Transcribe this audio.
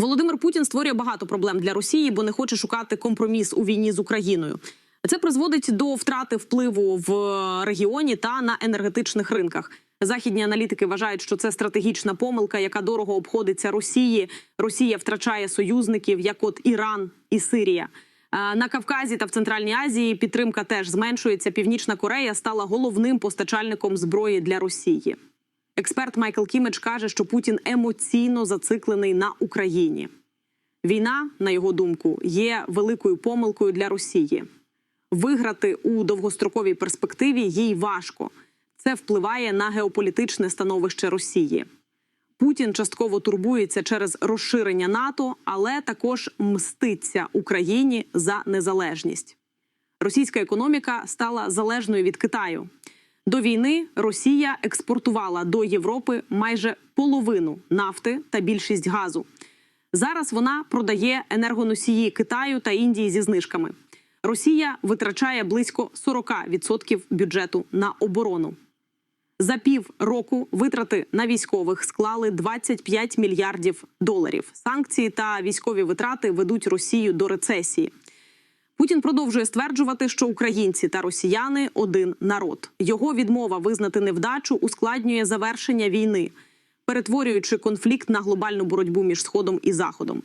Володимир Путін створює багато проблем для Росії, бо не хоче шукати компроміс у війні з Україною. Це призводить до втрати впливу в регіоні та на енергетичних ринках. Західні аналітики вважають, що це стратегічна помилка, яка дорого обходиться Росії. Росія втрачає союзників, як от Іран і Сирія. Е, На Кавказі та в Центральній Азії підтримка теж зменшується. Північна Корея стала головним постачальником зброї для Росії. Експерт Майкл Кімедж каже, що Путін емоційно зациклений на Україні. Війна, на його думку, є великою помилкою для Росії. Виграти у довгостроковій перспективі їй важко. Це впливає на геополітичне становище Росії. Путін частково турбується через розширення НАТО, але також мститься Україні за незалежність. Російська економіка стала залежною від Китаю. До війни Росія експортувала до Європи майже половину нафти та більшість газу. Зараз вона продає енергоносії Китаю та Індії зі знижками. Росія витрачає близько 40% бюджету на оборону. За пів року витрати на військових склали 25 мільярдів доларів. Санкції та військові витрати ведуть Росію до рецесії. Путін продовжує стверджувати, що українці та росіяни один народ. Його відмова визнати невдачу ускладнює завершення війни, перетворюючи конфлікт на глобальну боротьбу між сходом і заходом.